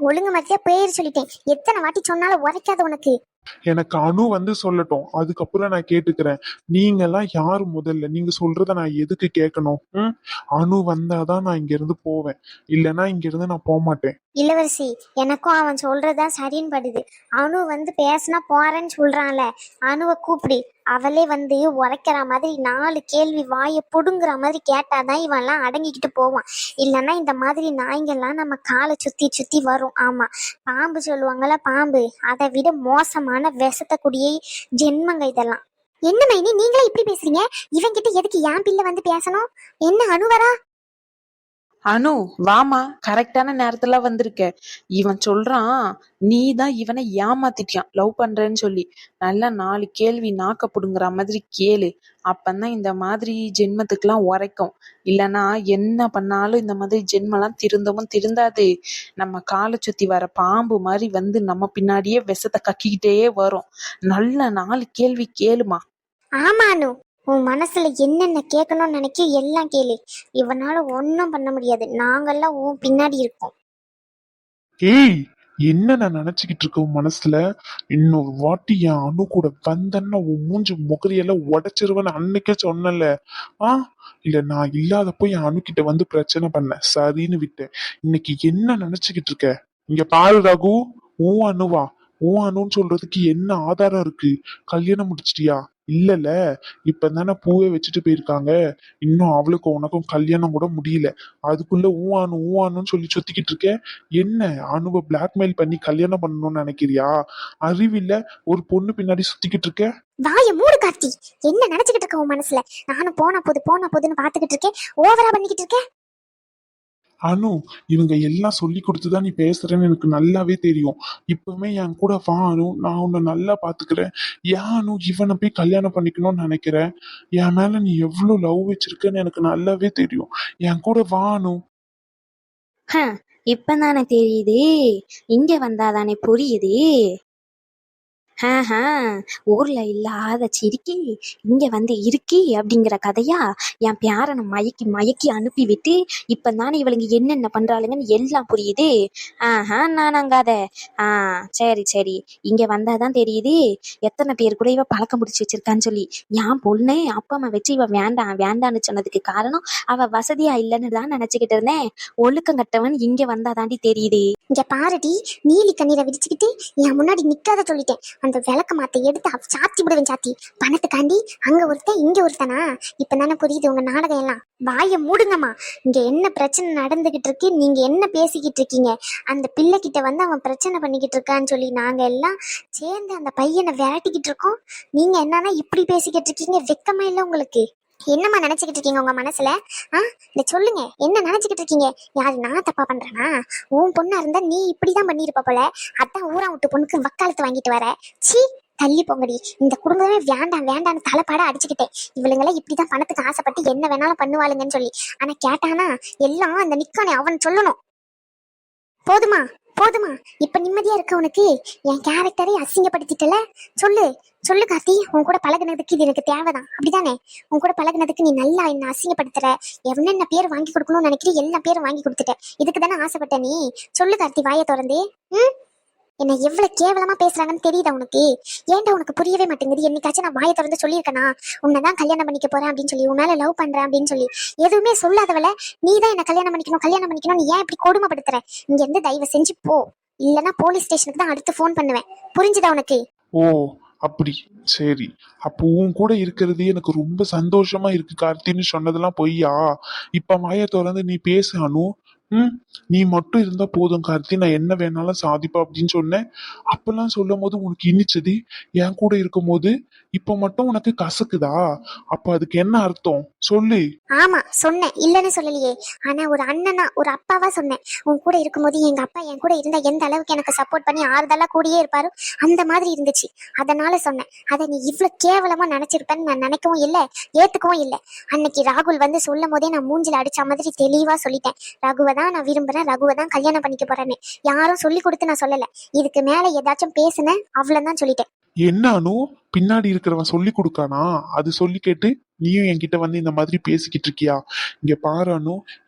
ஒழுங்கு மத்தியா பேர் சொல்லிட்டேன். எத்தனை வாட்டி சொன்னாலும் உரைக்காத உனக்கு. எனக்கு அணு வந்து சொல்லட்டும். அதுக்கப்புறம் நான் கேட்டுக்கிறேன். நீங்க எல்லாம் யாரு முதல்ல? நீங்க சொல்றத நான் எதுக்கு கேட்கணும்? அணு வந்தாதான் நான் இங்க இருந்து போவேன். இல்லைன்னா இங்க இருந்து நான் போக மாட்டேன் இளவரசி எனக்கும் அவன் சொல்றதா சரின்னு படுது. அணு வந்து பேசினா போறேன்னு சொல்றான்ல. அணுவை கூப்பிடு. அவளே வந்து உரைக்கிற மாதிரி நாலு கேள்வி வாயை பிடுங்குற மாதிரி கேட்டாதான் இவன்லாம் அடங்கிக்கிட்டு போவான். இல்லைன்னா இந்த மாதிரி நாய்ங்கெல்லாம் நம்ம காலை சுத்தி சுத்தி வரும். ஆமா பாம்பு சொல்லுவாங்கல்ல பாம்பு. அதை விட மோசமான விஷத்தக்கூடிய ஜென்மங்க இதெல்லாம். என்ன மைனி நீங்களே இப்படி பேசுறீங்க? இவங்கிட்ட எதுக்கு என் பிள்ளை வந்து பேசணும்? என்ன அணுவரா அனு வாமா கரெக்டான நேரத்துல வந்திருக்க. இவன் சொல்றான் நீ தான் இவனை ஏமாத்திட்டியான் லவ் பண்றேன்னு சொல்லி. நல்லா நாலு கேள்வி நாக்க புடுங்குற மாதிரி கேளு. அப்பந்தான் இந்த மாதிரி ஜென்மத்துக்கெல்லாம் உரைக்கும். இல்லனா என்ன பண்ணாலும் இந்த மாதிரி ஜென்மெல்லாம் திருந்தவும் திருந்தாது. நம்ம காலை சுத்தி வர பாம்பு மாதிரி வந்து நம்ம பின்னாடியே விஷத்தை கக்கிக்கிட்டே வரும். நல்ல நாலு கேள்வி கேளுமா? ஆமா அனு. உன் மனசுல என்னென்ன கேட்கணும்னு நினைக்க எல்லாம் கேளு. இவனால ஒன்றும் பண்ண முடியாது. நாங்கெல்லாம் உன் பின்னாடி இருக்கோம். ஏய் என்ன நான் நினைச்சுக்கிட்டு இருக்க உன் மனசுல? இன்னொரு வாட்டி என் அணு கூட வந்தன்னா உன் மூஞ்சி முகரியெல்லாம் உடைச்சிருவேன்னு அன்னைக்கே சொன்னல ஆ இல்ல நான் இல்லாதப்போ என் அணு கிட்ட வந்து பிரச்சனை பண்ண சரின்னு விட்டேன். இன்னைக்கு என்ன நினைச்சுக்கிட்டு இருக்க? இங்க பாரு ரகு. உன் அணுவா? உன் அணுன்னு சொல்றதுக்கு என்ன ஆதாரம் இருக்கு? கல்யாணம் முடிச்சிட்டியா? இல்லல இப்பதானே பூவே வச்சுட்டு போயிருக்காங்க. இன்னும் அவளுக்கும் உனக்கும் கல்யாணம் கூட முடியல. அதுக்குள்ள ஊ அண்ணு ஊ ஊவானுன்னு சொல்லி சுத்திக்கிட்டு இருக்க? என்ன? அணுவை பிளாக்மெயில் பண்ணி கல்யாணம் பண்ணணும்னு நினைக்கிறியா? அறிவில்ல? ஒரு பொண்ணு பின்னாடி சுத்திக்கிட்டு இருக்க? வாய மூடு கார்த்தி. என்ன நினைச்சுக்கிட்டு இருக்க உன் மனசுல? நானும் போன போது போன போதுன்னு பாத்துக்கிட்டு இருக்கேன். ஓவரா பண்ணிக்கிட்டு இருக்கேன் அனு இவங்க எல்லாம் சொல்லி கொடுத்துதான் நீ பேசுறேன்னு எனக்கு நல்லாவே தெரியும். இப்பவுமே என் கூட வா அனு. நான் உன்னை நல்லா பாத்துக்கிறேன். ஏன் அனு இவனை போய் கல்யாணம் பண்ணிக்கணும்னு நினைக்கிறேன் என் மேல நீ எவ்வளவு லவ் வச்சிருக்கன்னு எனக்கு நல்லாவே தெரியும். என் கூட வா அனு. இப்பதானே தெரியுது. இங்க வந்தாதானே புரியுது. ஆஹா, ஊர்ல இல்லாத சிரிக்கி இங்க வந்து இருக்கி அப்படிங்கிற கதையா என் பேரனை மயக்கி மயக்கி அனுப்பி விட்டு இப்பதானே இவளுங்க என்னென்ன பண்றாளுங்கன்னு எல்லாம் புரியுது. ஆஹா நானாங்காத ஆ சரி சரி. இங்க வந்தாதான் தெரியுது. எத்தனை பேர் கூட இவ பழக்கம் முடிச்சு வச்சிருக்கான்னு சொல்லி. என் பொண்ணு அப்பா அம்மா வச்சு இவ வேண்டாம் வேண்டான்னு சொன்னதுக்கு காரணம் அவ வசதியா இல்லைன்னு தான் நினைச்சுக்கிட்டு இருந்தேன். ஒழுக்கம் கட்டவன் இங்க வந்தாதாண்டி தெரியுது. இங்க பாருடி நீலி கண்ணீரை விரிச்சுக்கிட்டு என் முன்னாடி நிக்காத சொல்லிட்டேன். அந்த விளக்க மாத்தை எடுத்து சாத்தி விடுவேன் சாத்தி. பணத்துக்காண்டி அங்க ஒருத்தன் இங்க ஒருத்தனா? இப்பதானே புரியுது உங்க நாடகம் எல்லாம். வாய மூடுங்கம்மா. இங்க என்ன பிரச்சனை நடந்துகிட்டு இருக்கு? நீங்க என்ன பேசிக்கிட்டு இருக்கீங்க? அந்த பிள்ளை கிட்ட வந்து அவன் பிரச்சனை பண்ணிக்கிட்டு இருக்கான்னு சொல்லி நாங்க எல்லாம் சேர்ந்து அந்த பையனை விரட்டிக்கிட்டு இருக்கோம். நீங்க என்னன்னா இப்படி பேசிக்கிட்டு இருக்கீங்க? வெக்கமா இல்ல உங்களுக்கு? என்னம்மா நினைச்சுக்கிட்டு இருக்கீங்க உங்க மனசுல? ஆ? இத சொல்லுங்க. என்ன நினைச்சுக்கிட்டு இருக்கீங்க? யாரு நான் தப்பா பண்றேனா? உன் பொண்ணா இருந்தா நீ இப்படிதான் பண்ணிருப்ப போல. அதான் ஊரா விட்டு பொண்ணுக்கு வக்காலத்து வாங்கிட்டு வர. சீ தள்ளி போங்கடி. இந்த குடும்பமே வேண்டாம் வேண்டாம்னு தலைப்பாட அடிச்சுக்கிட்டேன். இவளுங்களே இப்படிதான் பணத்துக்கு ஆசைப்பட்டு என்ன வேணாலும் பண்ணுவாளுங்கன்னு சொல்லி. ஆனா கேட்டானா எல்லாம் அந்த நிக்கானே அவன் சொல்லணும். போதுமா? போதுமா? இப்ப நிம்மதியா இருக்க உனக்கு? என் கேரக்டரை அசிங்கப்படுத்திட்டல? சொல்லு. சொல்லு கார்த்தி. உன் கூட பழகுனதுக்கு இது எனக்கு தேவைதான். அப்படிதானே? உன் கூட பழகுனதுக்கு நீ நல்லா என்ன அசிங்கப்படுத்துற. என்னென்ன பேர் வாங்கி கொடுக்கணும்னு நினைக்கிறீ எல்லா பேரும் வாங்கி கொடுத்துட்ட. இதுக்கு தானே ஆசைப்பட்ட நீ? சொல்லு கார்த்தி வாயை திறந்து. ம்? என்ன எவ்வளவு கேவலமா பேசுறாங்கன்னு தெரியுதா உனக்கு? ஏன்டா உனக்கு புரியவே மாட்டேங்குது? என்னைக்காச்சும் நான் வாயை திறந்து சொல்லியிருக்கேனா? உன்னைதான் கல்யாணம் பண்ணிக்க போறேன் அப்படின்னு சொல்லி உன் மேல லவ் பண்றேன் அப்படின்னு சொல்லி. எதுவுமே சொல்லாதவள நீ தான் என்ன கல்யாணம் பண்ணிக்கணும் கல்யாணம் பண்ணிக்கணும் நீ ஏன் இப்படி கொடுமைப்படுத்துற? இங்க இருந்து தயவு செஞ்சு போ. இல்லனா போலீஸ் ஸ்டேஷனுக்கு தான் அடுத்து ஃபோன் பண்ணுவேன். புரிஞ்சுதா உனக்கு? ஓ அப்படி. சரி. அப்போ உன் கூட இருக்கிறது எனக்கு ரொம்ப சந்தோஷமா இருக்கு கார்த்தின்னு சொன்னதெல்லாம் பொய்யா? இப்ப மாய திறந்து நீ பேசணும் ம் நீ மட்டும் இருந்தா போதும் கார்த்தி. நான் என்ன வேணாலும் சாதிப்பா அப்படின்னு சொன்னேன். அப்பெல்லாம் சொல்லும் போது உனக்கு இனிச்சது. என் கூட இருக்கும் போது இப்ப மட்டும் உனக்கு கசக்குதா? அப்ப அதுக்கு என்ன அர்த்தம்? சொல்லு. ஆமா சொன்னேன். இல்லன்னு சொல்லலையே. ஆனா ஒரு அண்ணனா ஒரு அப்பாவா சொன்னேன். உன் கூட இருக்கும்போது எங்க அப்பா என் கூட இருந்தா எந்த அளவுக்கு எனக்கு சப்போர்ட் பண்ணி ஆறுதலா கூடியே இருப்பாரு அந்த மாதிரி இருந்துச்சு. அதனால சொன்னேன். அதை நீ இவ்வளவு கேவலமா நினைச்சிருப்பேன்னு நான் நினைக்கவும் இல்லை ஏத்துக்கவும் இல்லை. அன்னைக்கு ராகுல் வந்து சொல்லும் போதே நான் மூஞ்சில அடிச்ச மாதிரி தெளிவா சொல்லிட்டேன். ராகுவ தான் நான் விரும்புறேன். ரகுவை தான் கல்யாணம் பண்ணிக்க போறேன்னு. யாரும் சொல்லி கொடுத்து நான் சொல்லல. இதுக்கு மேல ஏதாச்சும் பேசுனேன் அவ்வளவுதான் சொல்லிட்டேன். என்ன அனு? பின்னாடி இருக்கிறவன் சொல்லி கொடுக்கானா? அது சொல்லி கேட்டு நீயும் என்கிட்ட வந்து இந்த மாதிரி பேசிக்கிட்டு இருக்கியா? இங்க பாரு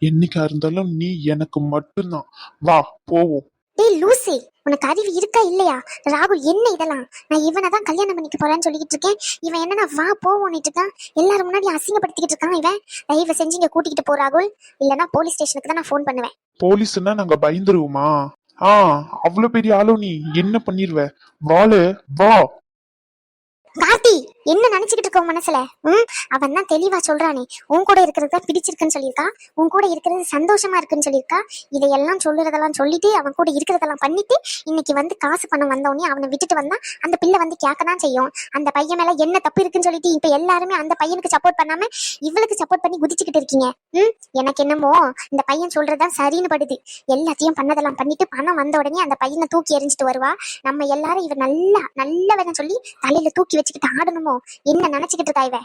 என்னைக்கா இருந்தாலும் நீ எனக்கு மட்டும்தான். வா போவோம். டேய் லூசி! உனக்கு அறிவு இருக்கா இல்லையா? ராகுல் என்ன இதெல்லாம்? நான் இவனை தான் கல்யாணம் பண்ணிக்க போறேன்னு சொல்லிக்கிட்டு இருக்கேன். இவன் என்னன்னா வா போவோன்னுட்டு இருக்கான். எல்லாரும் முன்னாடி அசிங்கப்படுத்திக்கிட்டு இருக்கான் இவன். தயவு செஞ்சு இங்க கூட்டிக்கிட்டு போ ராகுல். இல்லைன்னா போலீஸ் ஸ்டேஷனுக்கு தான் நான் ஃபோன் பண்ணுவேன். போலீஸ்னா நாங்க பயந்துருவோமா? ஆ அவ்வளவு பெரிய ஆளோ நீ. என்ன பண்ணிருவ? வாழு வா. கார்த்தி! என்ன நினைச்சுக்கிட்டு இருக்க உன் மனசுல? ம் அவன் தான் தெளிவா சொல்றானே. உன் கூட இருக்கிறது தான் பிடிச்சிருக்குன்னு சொல்லியிருக்கா? உன் கூட இருக்கிறது சந்தோஷமா இருக்குன்னு சொல்லியிருக்கா? இதையெல்லாம் சொல்லுறதெல்லாம் சொல்லிட்டு அவன் கூட இருக்கிறதெல்லாம் பண்ணிட்டு இன்னைக்கு வந்து காசு பணம் வந்தோடனே அவனை விட்டுட்டு வந்தா அந்த பிள்ளை வந்து கேட்க தான் செய்யும். அந்த பையன் மேல என்ன தப்பு இருக்குன்னு சொல்லிட்டு இப்ப எல்லாருமே அந்த பையனுக்கு சப்போர்ட் பண்ணாம இவளுக்கு சப்போர்ட் பண்ணி குதிச்சுக்கிட்டு இருக்கீங்க. ம் எனக்கு என்னமோ இந்த பையன் சொல்றதுதான் சரின்னு படுது. எல்லாத்தையும் பண்ணதெல்லாம் பண்ணிட்டு பணம் வந்த உடனே அந்த பையனை தூக்கி எறிஞ்சிட்டு வருவா. நம்ம எல்லாரும் இவ நல்லா நல்லவன் சொல்லி தலையில தூக்கி வச்சுக்கிட்டு ஆடணுமோ? என்ன நினைச்சுக்கிட்டு இருக்கா இவ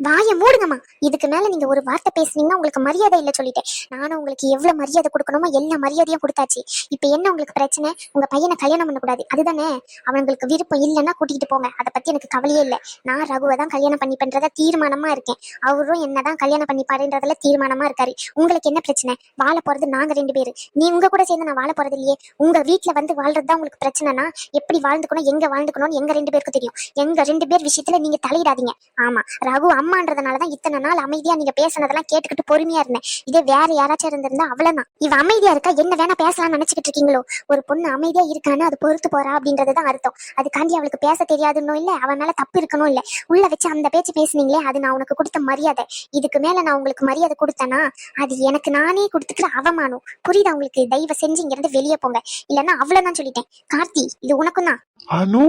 வாய மூடுங்கம்மா. இதுக்கு மேல நீங்க ஒரு வார்த்தை பேசுனீங்கன்னா உங்களுக்கு மரியாதை இல்ல சொல்லிட்டேன். நானும் உங்களுக்கு எவ்வளவு மரியாதை கொடுக்கணுமோ எல்லா மரியாதையும் கொடுத்தாச்சு. இப்ப என்ன உங்களுக்கு பிரச்சனை? உங்க பையனை கல்யாணம் பண்ணக்கூடாது அதுதானே? அவங்களுக்கு விருப்பம் இல்லைன்னா கூட்டிட்டு போங்க. அதை பத்தி எனக்கு கவலையே இல்லை. நான் ரகுவை தான் கல்யாணம் பண்ணி பண்றத தீர்மானமா இருக்கேன். அவரும் என்னதான் கல்யாணம் பண்ணி பாருன்றதுல தீர்மானமா இருக்காரு. உங்களுக்கு என்ன பிரச்சனை? வாழ போறது நாங்க ரெண்டு பேரு. நீ உங்க கூட சேர்ந்து நான் வாழ போறது இல்லையே. உங்க வீட்ல வந்து வாழ்றது தான் உங்களுக்கு பிரச்சனைனா எப்படி வாழ்ந்துக்கணும்? எங்க வாழ்ந்துக்கணும்னு எங்க ரெண்டு பேருக்கு தெரியும். எங்க ரெண்டு பேர் விஷயத்துல நீங்க தலையிடாதீங்க. ஆமா ரகு அம்மான்றதுனாலதான் இத்தனை நாள் அமைதியா நீங்க பேசுனதெல்லாம் கேட்டுக்கிட்டு பொறுமையா இருந்தேன். இதே வேற யாராச்சும் இருந்திருந்தா அவ்வளவுதான். இவ அமைதியா இருக்கா? என்ன வேணா பேசலாம்னு நினைச்சுக்கிட்டு இருக்கீங்களோ? ஒரு பொண்ணு அமைதியா இருக்கான்னு அது பொறுத்து போறா அப்படின்றதுதான் அர்த்தம். அதுக்காண்டி அவளுக்கு பேச தெரியாதுன்னு இல்ல அவன் மேல தப்பு இருக்கணும் இல்ல. உள்ள வச்சு அந்த பேச்சு பேசுனீங்களே அது நான் உனக்கு கொடுத்த மரியாதை. இதுக்கு மேல நான் உங்களுக்கு மரியாதை கொடுத்தேனா அது எனக்கு நானே கொடுத்துக்கிற அவமானம். புரியுதா உங்களுக்கு? தயவு செஞ்சு இங்க இருந்து வெளியே போங்க. இல்லைன்னா அவ்வளவுதான் சொல்லிட்டேன். கார்த்தி இது உனக்கும் தான் அனு?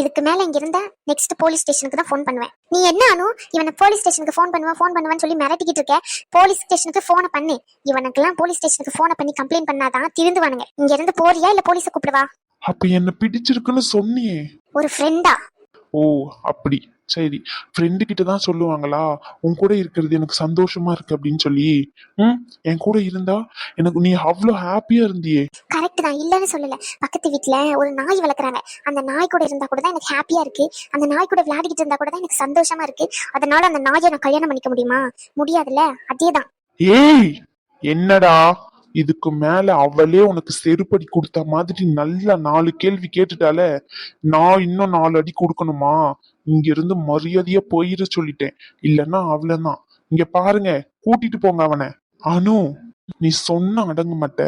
இதுக்கு மேல இங்க இருந்தா நெக்ஸ்ட் போலீஸ் ஸ்டேஷனுக்கு தான் ஃபோன் பண்ணுவேன். நீ என்ன அனு? இவனை போலீஸ் ஸ்டேஷனுக்கு ஃபோன் பண்ணுவா ஃபோன் பண்ணுவான்னு சொல்லி மிரட்டிக்கிட்டு இருக்க. போலீஸ் ஸ்டேஷனுக்கு ஃபோனை பண்ணு. இவனுக்கெல்லாம் போலீஸ் ஸ்டேஷனுக்கு ஃபோனை பண்ணி கம்ப்ளைண்ட் பண்ணாதான் திருந்துவானுங்க. இங்க இருந்து போறியா இல்ல போலீஸை கூப்பிடுவா? அப்ப என்ன பிடிச்சிருக்குன்னு சொன்னியே. ஒரு ஃப்ரெண்டா ஓ அப்படி. சரி ஃப்ரெண்டு கிட்ட தான் சொல்லுவாங்களா? உன் கூட இருக்கிறது எனக்கு சந்தோஷமா இருக்கு அப்படின்னு சொல்லி. ம்? என் கூட இருந்தா எனக்கு நீ அவ்வளோ ஹாப்பியா இருந்தியே. கரெக்ட் தான். இல்லைன்னு சொல்லல. பக்கத்து வீட்ல ஒரு நாய் வளர்க்குறாங்க. அந்த நாய் கூட இருந்தா கூட தான் எனக்கு ஹாப்பியா இருக்கு. அந்த நாய் கூட விளையாடிக்கிட்டு இருந்தா கூட தான் எனக்கு சந்தோஷமா இருக்கு. அதனால அந்த நாயை நான் கல்யாணம் பண்ணிக்க முடியுமா? முடியாதுல்ல? அதேதான். ஏய் என்னடா? இதுக்கு மேல அவளே உனக்கு செருப்படி கொடுத்த மாதிரி நல்ல நாலு கேள்வி கேட்டுட்டால நான் இன்னும் நாலு அடி கொடுக்கணுமா? இங்க இருந்து மரியாதையா போயிட சொல்லிட்டேன். இல்லன்னா அவ்வளவுதான். இங்க பாருங்க கூட்டிட்டு போங்க அவனை. அனு நீ சொன்ன அடங்க மாட்ட.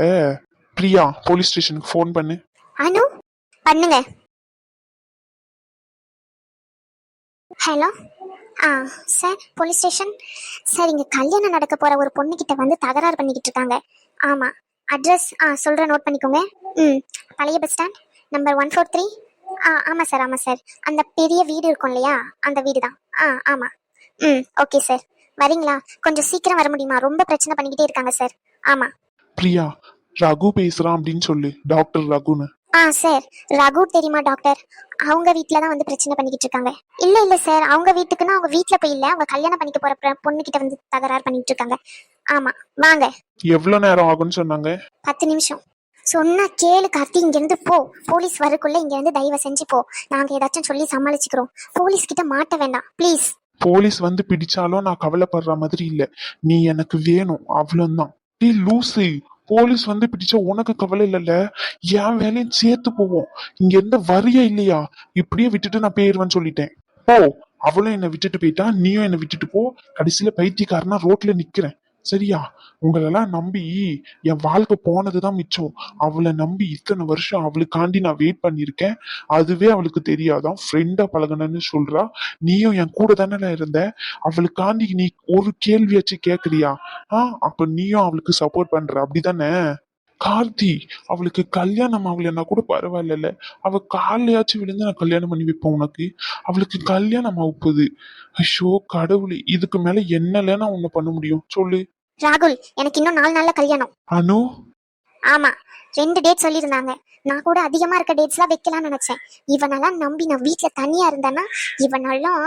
பிரியா போலீஸ் ஸ்டேஷனுக்கு ஃபோன் பண்ணு. அனு பண்ணுங்க. ஹலோ ஆ சார் போலீஸ் ஸ்டேஷன் சார் இங்க கல்யாணம் நடக்க போற ஒரு பொண்ணுகிட்ட வந்து தகராறு பண்ணிக்கிட்டு இருக்காங்க. ஆமா. அட்ரஸ் ஆ சொல்றேன் நோட் பண்ணிக்கோங்க. ம். பழைய bus stand number one four three ஆ ஆமாம் சார் ஆமாம் சார் அந்த பெரிய வீடு இருக்கும் இல்லையா? அந்த வீடு தான் ஆ ஆமாம் ம் ஓகே சார் வரீங்களா? கொஞ்சம் சீக்கிரம் வர முடியுமா? ரொம்ப பிரச்சனை பண்ணிக்கிட்டே இருக்காங்க சார் ஆமாம் பிரியா ரகு பேசுறான் அப்படின்னு சொல்லு. டாக்டர் ரகுன்னு. ஆ சார் ரகு தெரியுமா டாக்டர்? அவங்க வீட்ல தான் வந்து பிரச்சனை பண்ணிக்கிட்டு இருக்காங்க. இல்ல இல்ல சார் அவங்க வீட்டுக்குன்னா அவங்க வீட்ல போய் இல்ல. அவங்க கல்யாணம் பண்ணிக்க போற பொ- பொண்ணுகிட்ட வந்து தகராறு பண்ணிட்டு இருக்காங்க. ஆமா வாங்க. எவ்வளவு நேரம் ஆகும்னு சொன்னாங்க? பத்து நிமிஷம். சொன்னா கேளு கார்த்தி இங்க இருந்து போ. போலீஸ் வரக்குள்ள இங்க இருந்து தயவு செஞ்சு போ. நாங்க ஏதாச்சும் சொல்லி சமாளிச்சுக்கிறோம். போலீஸ் கிட்ட மாட்ட வேண்டாம் ப்ளீஸ் போலீஸ் வந்து பிடிச்சாலும் நான் கவலைப்படுற மாதிரி இல்ல. நீ எனக்கு வேணும் அவ்வளவுதான். டீ லூசு. போலீஸ் வந்து பிடிச்சா உனக்கு கவலை இல்லைல்ல? என் வேலையும் சேர்த்து போவோம். இங்க இருந்து வரியா இல்லையா? இப்படியே விட்டுட்டு நான் போயிருவேன்னு சொல்லிட்டேன். ஓ அவளும் என்னை விட்டுட்டு போயிட்டா நீயும் என்னை விட்டுட்டு போ. கடைசியில பைத்தியக்காரனா ரோட்ல நிக்கிறேன். சரியா? உங்களெல்லாம் நம்பி என் வாழ்க்கை போனதுதான் மிச்சம். அவளை நம்பி இத்தனை வருஷம் அவளுக்காண்டி நான் வெயிட் பண்ணியிருக்கேன். அதுவே அவளுக்கு தெரியாதான். ஃப்ரெண்டா பழகணும்னு சொல்றா. நீயும் என் கூட தானே இருந்த? அவளுக்காண்டி நீ ஒரு கேள்வியாச்சு கேக்குறியா? ஆ அப்ப நீயும் அவளுக்கு சப்போர்ட் பண்ற. அப்படிதானே? கார்த்தி அவளுக்கு கல்யாணம் ஆகலைன்னா கூட பரவாயில்ல அவ காலையாச்சும் விழுந்து நான் கல்யாணம் பண்ணி வைப்பேன் உனக்கு. அவளுக்கு கல்யாணம் ஆகுது ஐயோ கடவுளே இதுக்கு மேல என்னல நான் உன்னை பண்ண முடியும்? சொல்லு. ராகுல் எனக்கு இன்னும் நாலு நாள்ல கல்யாணம். அனு? ஆமா ரெண்டு டேட் சொல்லியிருந்தாங்க. நான் கூட அதிகமா இருக்க டேட்ஸ்லாம் வைக்கலாம்னு நினைச்சேன். இவனெல்லாம் நம்பி நான் வீட்ல தனியா இருந்தேன்னா இவனெல்லாம்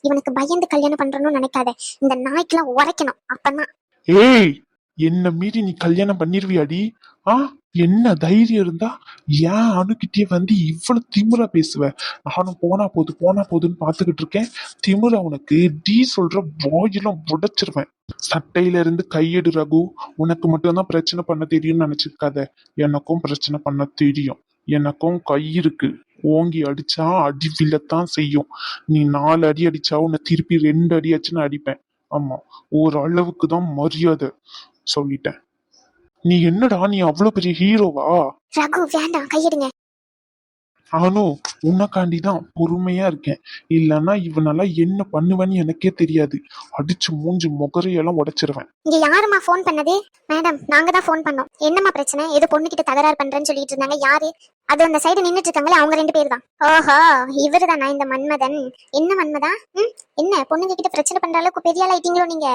இவனுக்கு பயந்து கல்யாணம் பண்றணும்னு நினைக்காத. இந்த நாய்க்கெல்லாம் உரைக்கணும். அப்பதான் ஏய் என்ன மீறி நீ கல்யாணம் பண்ணிருவியாடி? ஆ? என்ன தைரியம் இருந்தா ஏன் அணுகிட்டே வந்து இவ்வளவு திமிரா பேசுவ? நானும் போனா போது போனா போதுன்னு பாத்துக்கிட்டு இருக்கேன். திமிரா உனக்கு டீ சொல்ற வாயிலும் உடைச்சிருவேன். சட்டையில இருந்து கையெடு ரகு. உனக்கு மட்டும்தான் பிரச்சனை பண்ண தெரியும்னு நினைச்சிருக்காத எனக்கும் பிரச்சனை பண்ண தெரியும். எனக்கும் கை இருக்கு. ஓங்கி அடிச்சா அடி விழத்தான் செய்யும். நீ நாலு அடி அடிச்சா உன்னை திருப்பி ரெண்டு அடி ஆச்சுன்னு அடிப்பேன். ஆமா ஒரு அளவுக்கு தான் மரியாதை. சொல்லிட்டேன். நீ என்னடா நீ அவ்வளவு பெரிய ஹீரோவா ரகு வேண்டாம் கையெடுங்க. அனு உனக்காண்டி தான் பொறுமையா இருக்கேன். இல்லைன்னா இவனால என்ன பண்ணுவேன்னு எனக்கே தெரியாது. அடிச்சு மூஞ்சி முகரையெல்லாம் உடைச்சிருவேன். இங்க யாருமா ஃபோன் பண்ணது? மேடம் நாங்க தான் ஃபோன் பண்ணோம். என்னம்மா பிரச்சனை? ஏதோ பொண்ணுகிட்ட தகராறு பண்றேன்னு சொல்லிட்டு இருந்தாங்க. யாரு? அது அந்த சைடு நின்னுட்டு இருக்காங்களே அவங்க ரெண்டு பேர் தான். ஓஹோ இவரு தானா இந்த மன்மதன்? என்ன மன்மதா? ம் என்ன? பொண்ணுங்க கிட்ட பிரச்சனை பண்ற அளவுக்கு பெரிய ஆள் ஆயிட்டீங்களோ நீங்க?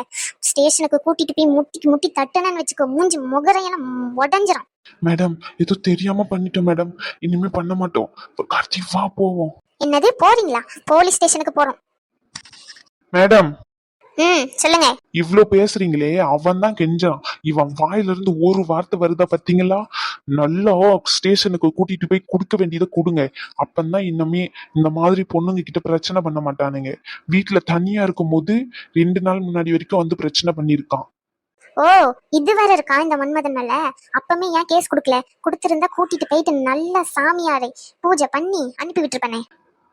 ஸ்டேஷனுக்கு கூட்டிட்டு போய் முட்டிக்கு முட்டி தட்டுனன்னு வச்சுக்கோ மூஞ்சி முகரையெல்லாம் உடஞ்சிரும். மேடம் ஏதோ தெரியாம பண்ணிட்டோம் மேடம் இனிமே பண்ண மாட்டோம். கார்த்தி வா போவோம். என்னது போறீங்களா? போலீஸ் ஸ்டேஷனுக்கு போறோம். மேடம் ம் சொல்லுங்க. இவ்ளோ பேசுறீங்களே அவன் தான் கெஞ்சான் இவன் வாயில இருந்து ஒரு வார்த்தை வருதா பாத்தீங்களா? நல்லா ஸ்டேஷனுக்கு கூட்டிட்டு போய் கொடுக்க வேண்டியதை கொடுங்க. அப்பந்தான் இன்னமே இந்த மாதிரி பொண்ணுங்க கிட்ட பிரச்சனை பண்ண மாட்டானுங்க. வீட்டுல தனியா இருக்கும்போது ரெண்டு நாள் முன்னாடி வரைக்கும் வந்து பிரச்சனை பண்ணியிருக்கான். ஓ இது வேற இருக்கா இந்த மன்மதன் மேல? அப்பமே ஏன் கேஸ் கொடுக்கல? கொடுத்திருந்தா கூட்டிட்டு போயிட்டு நல்ல சாமியாரை பூஜை பண்ணி அனுப்பி விட்டுருப்பேனே.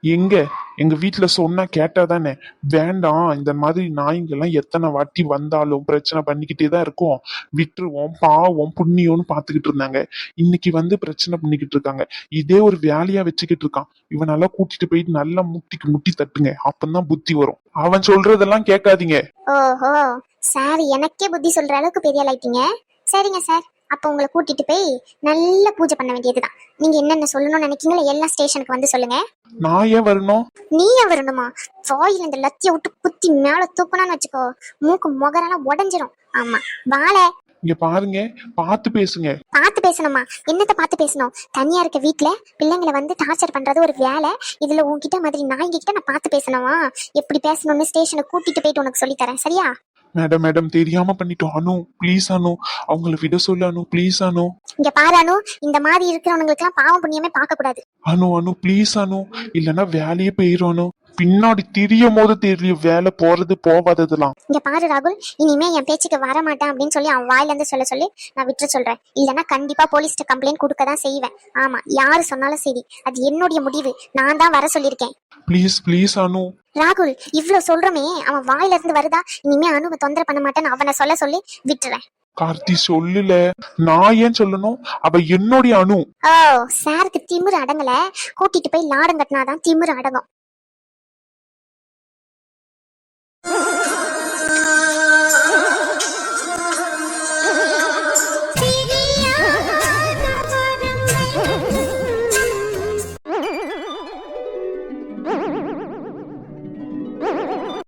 எங்க? எங்க வீட்டுல சொன்னா கேட்டாதானே? வேண்டாம் இந்த மாதிரி நாய்ங்கெல்லாம் எத்தனை வாட்டி வந்தாலும் பிரச்சனை பண்ணிக்கிட்டே தான் இருக்கும். விட்டுருவோம் பாவம் புண்ணியம்னு பாத்துக்கிட்டு இருந்தாங்க. இன்னைக்கு வந்து பிரச்சனை பண்ணிக்கிட்டு இருக்காங்க. இதே ஒரு வேலையா வச்சுக்கிட்டு இருக்கான். இவனால கூட்டிட்டு போயிட்டு நல்லா முட்டிக்கு முட்டி தட்டுங்க. அப்பதான் புத்தி வரும். அவன் சொல்றதெல்லாம் கேட்காதீங்க. ஓஹோ சார் எனக்கே புத்தி சொல்ற அளவுக்கு பெரிய ஆளாயிட்டீங்க சரிங்க சார். அப்போ உங்களை கூட்டிட்டு போய் நல்ல பூஜை பண்ண வேண்டியதுதான். நீங்க என்னென்ன சொல்லணும்னு நினைக்கீங்களோ எல்லாம் ஸ்டேஷனுக்கு வந்து சொல்லுங்க. நான் ஏன் வரணும்? நீயே வரணுமா? வாயில இந்த லத்திய விட்டு குத்தி மேல தூக்கணும்னு வச்சுக்கோ மூக்கு முகரெல்லாம் உடஞ்சிரும். ஆமா. வாழை. இங்க பாருங்க பார்த்து பேசுங்க. பார்த்து பேசணுமா? என்னத்த பார்த்து பேசணும்? தனியா இருக்க வீட்ல பிள்ளைங்களை வந்து டார்ச்சர் பண்றது ஒரு வேலை. இதுல உன்கிட்ட மாதிரி நாய்ங்க கிட்ட நான் பார்த்து பேசணுமா? எப்படி பேசணும்னு ஸ்டேஷனுக்கு கூட்டிட்டு போயிட்டு உனக்கு சொல்லி தரேன். சரியா? மேடம் மேடம் தெரியாம பண்ணிட்டோம். அனு ப்ளீஸ் அனு அவங்கள விட சொல்லு அனு ப்ளீஸ் அனு. இங்க பாரு அனு இந்த மாதிரி இருக்கிறவங்களுக்கு எல்லாம் பாவம் புண்ணியமே பார்க்க கூடாது அனு அனு ப்ளீஸ் அனு. இல்லைன்னா வேலையே போயிரும் அனு. பின்னாடி தெரியும் போது தெரியும் வேலை போறது போவாததெல்லாம் இங்க பாரு ராகுல் இனிமே என் பேச்சுக்கு வர மாட்டேன் அப்படின்னு சொல்லி அவன் வாயில இருந்து சொல்ல சொல்லி நான் விட்டு சொல்றேன். இல்லைன்னா கண்டிப்பா போலீஸ்ட்ட கம்ப்ளைண்ட் கொடுக்க தான் செய்வேன். ஆமா யாரு சொன்னாலும் சரி அது என்னுடைய முடிவு. நான் தான் வர சொல்லியிருக்கேன். Please please Anu. ராகுல் இவ்ளோ சொல்றமே அவன் வாயில இருந்து வருதா? இனிமே அனுவை தொந்தரவு பண்ண மாட்டேன்னு அவனை சொல்ல சொல்லி விட்டுறேன். கார்த்தி சொல்லுல. நான் ஏன் சொல்லணும்? அவ என்னுடைய அணு. ஓ சாருக்கு திமிரு அடங்கல. கூட்டிட்டு போய் லாடம் கட்டினாதான் திமிரு அடங்கும்.